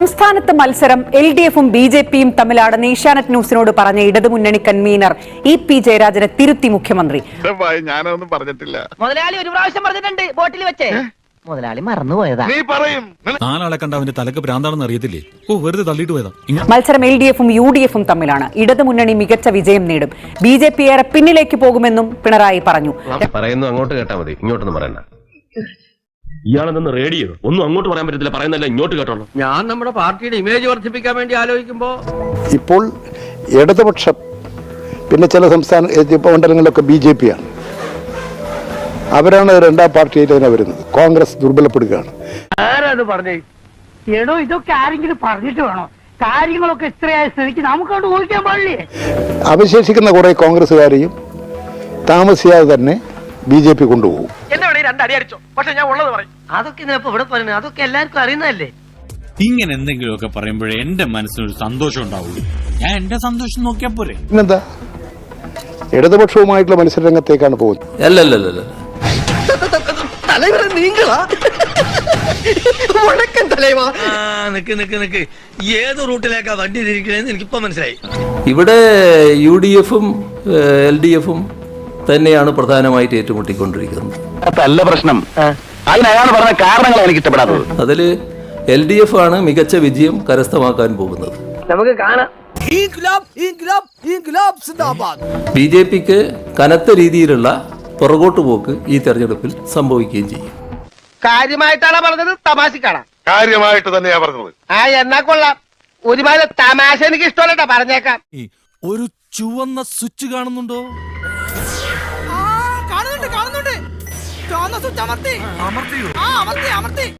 സംസ്ഥാനത്ത് മത്സരം L D എഫും ബി ജെ പിയും തമ്മിലാണെന്ന് ഏഷ്യാനെറ്റ് ന്യൂസിനോട് പറഞ്ഞ ഇടതുമുന്നണി കൺവീനർ ഇ പി ജയരാജനെ തിരുത്തി മുഖ്യമന്ത്രി. ഞാനൊന്നും പറഞ്ഞിട്ടില്ല. മുതലാളി ഒരു പ്രാവശ്യം പറഞ്ഞിട്ടുണ്ട് ബോട്ടിൽ വെച്ചേ. മുതലാളി മറന്നുപോയതാ. നീ പറയും. നാലാളെ കണ്ട അവന്റെ തലക്ക് ഭ്രാന്താണെന്ന് അറിയത്തില്ലേ? ഓ വെറുതെ തള്ളിയിട്ട് പോയതാ. മത്സരം എൽ ഡി എഫും യു ഡി എഫും തമ്മിലാണ്. ഇടതുമുന്നണി മികച്ച വിജയം നേടും. ബി ജെ പി ഏറെ പിന്നിലേക്ക് പോകുമെന്നും പിണറായി പറഞ്ഞു. പറയുന്നു അങ്ങോട്ട് കേട്ടാ മതി. ഇങ്ങോട്ടൊന്നും പറയണ്ട. ഇയാളെന്ന് റേഡിയോ ഒന്നും അങ്ങോട്ട് പറയാൻ പറ്റത്തില്ല. പറയുന്നല്ല ഇങ്ങോട്ട് കേട്ടോളൂ. ഞാൻ നമ്മുടെ പാർട്ടിയുടെ ഇമേജ് വർദ്ധിപ്പിക്കാൻ വേണ്ടി ആലോചിക്കുമ്പോ ഇപ്പോൾ ഇടതുപക്ഷം പിന്നെ ചില സംസ്ഥാന മണ്ഡലങ്ങളിലൊക്കെ ബി ജെ പി ആണ് അവരാണ് രണ്ടാം പാർട്ടിയായിട്ട് തന്നെ വരുന്നത്. കോൺഗ്രസ് ദുർബലപ്പെടുകയാണ്. ആരാണ് പറഞ്ഞേ? എടോ ഇതൊക്കെ ആരെങ്കിലും പറഞ്ഞിട്ട് വേണോ? കാര്യങ്ങളൊക്കെ ഇത്രയായ സ്ഥിതിക്ക് നമുക്കവിടെ ഊഹിക്കാൻ പാടില്ലേ? അവശേഷിക്കുന്ന കുറെ കോൺഗ്രസ്സുകാരെയും താമസിയാതെ തന്നെ ബി ജെ പി കൊണ്ടുപോകും. രണ്ടടി അടിച്ചോ. പക്ഷെ ഞാൻ ഉള്ളത് പറയും. അതൊക്കെ ഇതിനപ്പോ ഇവിടെ പറയുന്നത് അതൊക്കെ എല്ലാവർക്കും അറിയുന്നതല്ലേ? ഇങ്ങനെ എന്തെങ്കിലുമൊക്കെ പറയുമ്പോഴേ എന്റെ മനസ്സിനൊരു സന്തോഷം ഉണ്ടാവുള്ളൂ. ഞാൻ എന്റെ സന്തോഷം നോക്കിയാ പോരെ. പിന്നെന്താ? ഇടതുപക്ഷവുമായിട്ടുള്ള മത്സര രംഗത്തേക്കാണ് പോകുന്നത് അല്ലല്ലല്ല നിക്ക് നിക്ക് നിക്ക്. ഏത് റൂട്ടിലേക്കാ വണ്ടി തിരിക്കണേന്ന് എനിക്കിപ്പോ മനസ്സിലായി. ഇവിടെ യു ഡി എഫും എൽ ഡി എഫും തന്നെയാണ് പ്രധാനമായിട്ട് ഏറ്റുമുട്ടിക്കൊണ്ടിരിക്കുന്നത്. അതല്ല പ്രശ്നം. അതിനയാൾ പറഞ്ഞ കാരണങ്ങൾ എനിക്ക് ഇഷ്ടപ്പെടാത്തത്. അതിൽ എൽ ഡി എഫ് ആണ് മികച്ച വിജയം കരസ്ഥമാക്കാൻ പോകുന്നത്. നമുക്ക് കാണാം. ബി ജെ പിക്ക് കനത്ത രീതിയിലുള്ള പുറകോട്ട് പോക്ക് ഈ തെരഞ്ഞെടുപ്പിൽ സംഭവിക്കുകയും ചെയ്യും. കാര്യമായിട്ടാണ് പറഞ്ഞത്? തമാശക്കാണ്? കാര്യമായിട്ട് തന്നെയാ പറഞ്ഞത്. ആ എന്നാ കൊള്ളാം. ഒരുപാട് തമാശ എനിക്ക് ഇഷ്ടമല്ലട്ടാ പറഞ്ഞേക്കാം. ഒരു ചുവന്ന സ്വിച്ച് കാണുന്നുണ്ടോ? അമർത്തി. അമർത്തി അമർത്തി.